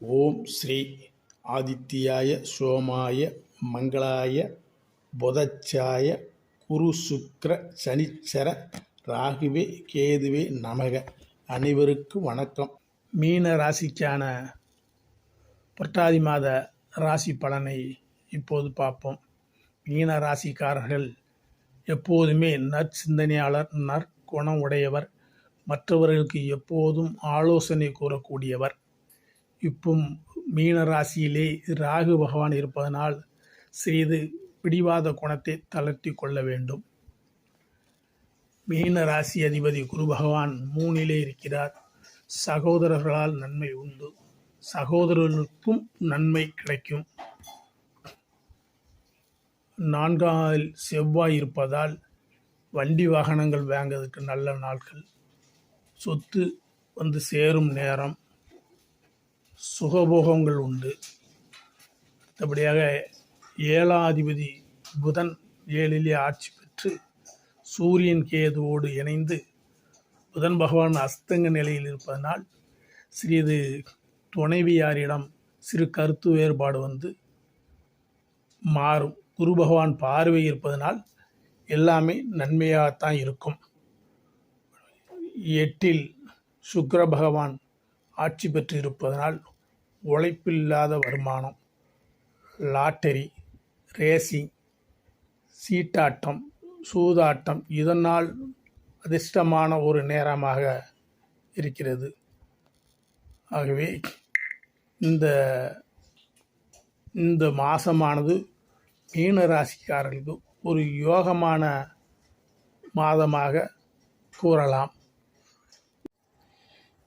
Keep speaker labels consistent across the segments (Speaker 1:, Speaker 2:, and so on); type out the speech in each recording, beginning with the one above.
Speaker 1: ஓம் ஸ்ரீ ஆதித்யாய சோமாய மங்களாய புதச்சாய குரு சுக்ர சனிச்சர ராகுவே கேதுவே நமக. அனைவருக்கும் வணக்கம். மீன ராசிக்கான புரட்டாதி மாத ராசி பலனை இப்போது பார்ப்போம். மீன ராசிக்காரர்கள் எப்போதுமே நற்சிந்தனையாளர் நற்குணம் உடையவர் மற்றவர்களுக்கு எப்போதும் ஆலோசனை கூறக்கூடியவர். இப்போ மீன ராசியிலே ராகு பகவான் இருப்பதனால் சிறிது பிடிவாத குணத்தை தளர்த்தி கொள்ள வேண்டும். மீன ராசி அதிபதி குரு பகவான் மூணிலே இருக்கிறார். சகோதரர்களால் நன்மை உண்டு. சகோதரர்களுக்கும் நன்மை கிடைக்கும். நான்கால் செவ்வாய் இருப்பதால் வண்டி வாகனங்கள் வாங்குவதற்கு நல்ல நாட்கள். சொத்து வந்து சேரும் நேரம். சுகபோகங்கள் உண்டு. அடுத்தபடியாக ஏழாதிபதி புதன் ஏழிலே ஆட்சி பெற்று சூரியன் கேதுவோடு இணைந்து புதன் பகவான் அஸ்தங்க நிலையில் இருப்பதனால் சிறிது துணைவியாரிடம் சிறு கருத்து வேறுபாடு வந்து மாறும். குரு பகவான் பார்வை இருப்பதனால் எல்லாமே நன்மையாகத்தான் இருக்கும். எட்டில் சுக்ர பகவான் ஆட்சி பெற்று இருப்பதனால் உழைப்பில்லாத வருமானம் லாட்டரி ரேசிங் சீட்டாட்டம் சூதாட்டம் இதனால் அதிர்ஷ்டமான ஒரு நேரமாக இருக்கிறது. ஆகவே இந்த இந்த மாதமானது மீன ராசிக்காரர்களுக்கு ஒரு யோகமான மாதமாக கூறலாம்.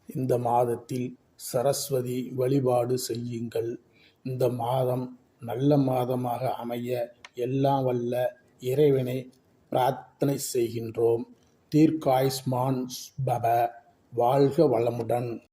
Speaker 1: இந்த மாதத்தில் சரஸ்வதி வழிபாடு செய்யுங்கள். இந்த மாதம் நல்ல மாதமாக அமைய எல்லாம் வல்ல இறைவனை பிரார்த்தனை செய்கின்றோம். தீர்க்காயுஷ்மான் பப வாழ்க வளமுடன்.